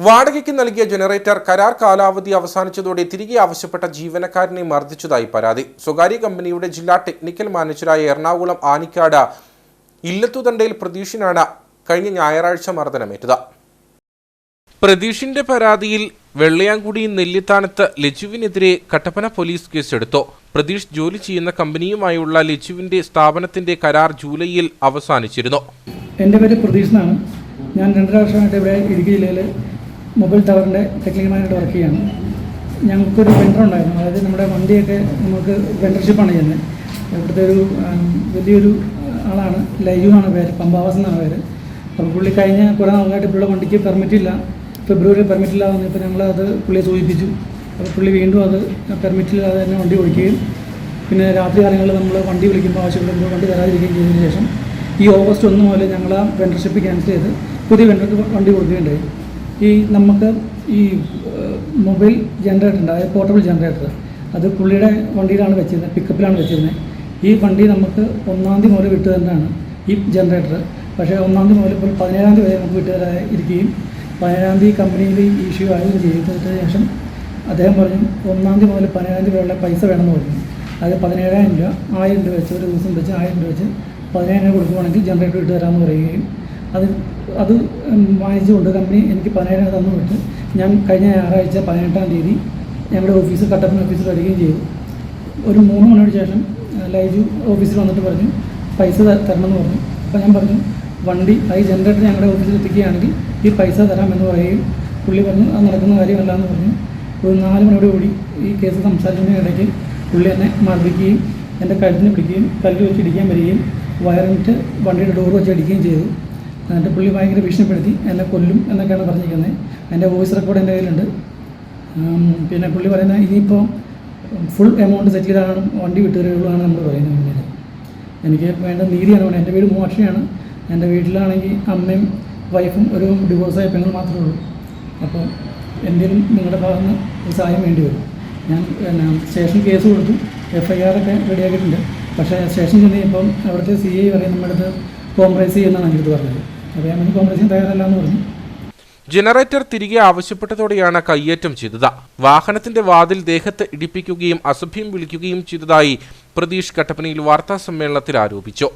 വാടകയ്ക്ക് നൽകിയ ജനറേറ്റർ കരാർ കാലാവധി അവസാനിച്ചതോടെ തിരികെ ആവശ്യപ്പെട്ട ജീവനക്കാരനെ മർദ്ദിച്ചതായി പരാതി. സ്വകാര്യ കമ്പനിയുടെ ജില്ലാ ടെക്നിക്കൽ മാനേജറായ എറണാകുളം ആനിക്കാട് ഇല്ലത്തുതണ്ടയിൽ പ്രതീഷിനാണ് കഴിഞ്ഞ ഞായറാഴ്ച മർദ്ദനമേറ്റത്. പ്രതീഷിന്റെ പരാതിയിൽ വെള്ളയാങ്കുടി നെല്ലിത്താനത്ത് ലജുവിനെതിരെ കട്ടപ്പന പോലീസ് കേസെടുത്തു. പ്രതീഷ് ജോലി ചെയ്യുന്ന കമ്പനിയുമായുള്ള ലജുവിന്റെ സ്ഥാപനത്തിന്റെ കരാർ ജൂലൈയിൽ അവസാനിച്ചിരുന്നു. എന്റെ പേര് പ്രതീഷ് എന്നാണ്. ഞാൻ രണ്ടര വർഷമായിട്ട് ഇവിടെ ഇടുക്കി ജില്ലയിൽ മൊബൈൽ ടവറിന്റെ ടെക്നിക്കൽ മാനേജർ വർക്ക് ചെയ്യാണ്. ഞങ്ങൾക്കൊരു വെണ്ടർ ഉണ്ടായിരുന്നു. അതായത് നമ്മുടെ വണ്ടിയൊക്കെ നമുക്ക് വെണ്ടർഷിപ്പാണ് ചെയ്യുന്നത്. ഇവിടുത്തെ ഒരു വലിയൊരു ആളാണ് ലൈജു ആണ് പേര് പമ്പാവാസ് എന്നാണ് പേര്. അപ്പോൾ പുള്ളി കഴിഞ്ഞ കുറേ നാളായിട്ട് പുള്ളിയുടെ വണ്ടിക്ക് പെർമിറ്റ് ഇല്ല. ഫെബ്രുവരി പെർമിറ്റ് ഇല്ല വന്നപ്പോൾ ഞങ്ങൾ അത് പുള്ളിയെ സൂചിപ്പിച്ചു. അപ്പോൾ പുള്ളി വീണ്ടും അത് പെർമിറ്റ് പെർമിറ്റില്ലാതെ തന്നെ വണ്ടി ഓടിക്കുകയും പിന്നെ രാത്രി കാലങ്ങളിൽ നമ്മൾ വണ്ടി വിളിക്കുമ്പോൾ ആവശ്യപ്പെടുമ്പോൾ വണ്ടി തരാതിരിക്കുകയും ചെയ്തതിന് ശേഷം ഈ ഓഗസ്റ്റ് ഒന്ന് മുതൽ ഞങ്ങൾ ആ വെണ്ടർഷിപ്പ് ക്യാൻസൽ ചെയ്ത് പുതിയ വെണ്ടർക്ക് വണ്ടി കൊടുക്കുകയുണ്ടായി ഈ നമുക്ക് ഈ മൊബൈൽ ജനറേറ്റർ ഉണ്ട് അതായത് പോർട്ടബിൾ ജനറേറ്റർ അത് പുള്ളിയുടെ വണ്ടിയിലാണ് വെച്ചിരുന്നത് പിക്കപ്പിലാണ് വെച്ചിരുന്നത്. ഈ വണ്ടി നമുക്ക് ഒന്നാം തീയതി മുതൽ വിട്ടു തന്നെയാണ് ഈ ജനറേറ്റർ പക്ഷേ ഒന്നാം തീയതി മുതൽ ഇപ്പോൾ പതിനേഴാം തീയതി വരെ നമുക്ക് വിട്ടു തരാതിരിക്കുകയും പതിനേഴാം തീയതി കമ്പനിയിൽ ഇഷ്യൂ ആവുകയും ചെയ്തതിന് ശേഷം അദ്ദേഹം പറഞ്ഞു ഒന്നാം തീയതി മുതൽ പതിനേഴാം തീയതി വരെയുള്ള പൈസ വേണമെന്ന് പറഞ്ഞു. അത് പതിനേഴായിരം രൂപ ആയിരം രൂപ വെച്ച് ഒരു ദിവസം വെച്ച് ആയിരം രൂപ വെച്ച് പതിനായിരം രൂപ കൊടുക്കുവാണെങ്കിൽ ജനറേറ്റർ ഇട്ട് തരാമെന്ന് പറയുകയും അത് അത് വാങ്ങിച്ചുകൊണ്ട് കമ്പനി എനിക്ക് പതിനായിരം തന്നു വിട്ട് ഞാൻ കഴിഞ്ഞ ഞായറാഴ്ച പതിനെട്ടാം തീയതി ഞങ്ങളുടെ ഓഫീസ് കട്ടപ്പന ഓഫീസിൽ വരികയും ചെയ്തു. ഒരു മൂന്ന് മണിയുടെ ശേഷം ലൈജു ഓഫീസിൽ വന്നിട്ട് പറഞ്ഞു പൈസ തരണമെന്ന് പറഞ്ഞു. അപ്പോൾ ഞാൻ പറഞ്ഞു വണ്ടി ഐ ജനറേറ്റർ ഞങ്ങളുടെ ഓഫീസിൽ എത്തിക്കുകയാണെങ്കിൽ ഈ പൈസ തരാമെന്ന് പറയുകയും പുള്ളി പറഞ്ഞു അത് നടക്കുന്ന കാര്യമല്ല എന്ന് പറഞ്ഞു. ഒരു നാല് മണിയോട് കൂടി ഈ കേസ് സംസാരിക്കുന്നതിനിടയ്ക്ക് പുള്ളി എന്നെ മർദ്ദിക്കുകയും എന്റെ കഴുത്തിന് പിടിക്കുകയും കല്ല് വെച്ച് ഇടിക്കാൻ വരികയും വയറിട്ട് വണ്ടിയുടെ ഡോർ വെച്ച് അടിക്കുകയും ചെയ്തു. എന്നിട്ട് പുള്ളി ഭയങ്കര ഭീഷണിപ്പെടുത്തി എന്നെ കൊല്ലും എന്നൊക്കെയാണ് പറഞ്ഞിരിക്കുന്നത്. എന്റെ വോയിസ് റെക്കോർഡ് എന്റെ കയ്യിലുണ്ട്. പിന്നെ പുള്ളി പറയുന്നത് ഇനിയിപ്പോൾ ഫുൾ എമൗണ്ട് സെറ്റിൽ ചെയ്താണ് വണ്ടി വിട്ടുതരുള്ളൂ ആണ് നമ്മൾ പറയുന്നത് പിന്നീട് എനിക്ക് വേണ്ട നീതിയാണ് വേണ്ടത് എന്റെ വീട് മൂവാക്ഷിയാണ് എന്റെ വീട്ടിലാണെങ്കിൽ അമ്മയും വൈഫും ഒരു ഡിവോഴ്സായ പെങ്ങൾ മാത്രമേ ഉള്ളൂ. അപ്പോൾ എന്തെങ്കിലും നിങ്ങളുടെ ഭാഗത്ത് നിന്ന് സഹായം വേണ്ടി വരും. ഞാൻ പിന്നെ സ്റ്റേഷൻ കേസ് കൊടുത്തു. എഫ് ഐ റെഡിയാക്കിയിട്ടുണ്ട്. പക്ഷേ സ്റ്റേഷൻ ചെന്ന് കഴിയുമ്പം അവിടുത്തെ സി ഐ പറയും നമ്മുടെ അടുത്ത് കോംപ്രമൈസ് ചെയ്യുന്നതാണ് എനിക്ക് പറഞ്ഞത്. ജനറേറ്റർ തിരികെ ആവശ്യപ്പെട്ടതോടെയാണ് കയ്യേറ്റം ചെയ്തത്. വാഹനത്തിന്റെ വാതിൽ ദേഹത്ത് ഇടിപ്പിക്കുകയും അസഭ്യം വിളിക്കുകയും ചെയ്തതായി പ്രതീഷ് കട്ടപ്പനയിൽ വാർത്താ സമ്മേളനത്തിൽ ആരോപിച്ചു.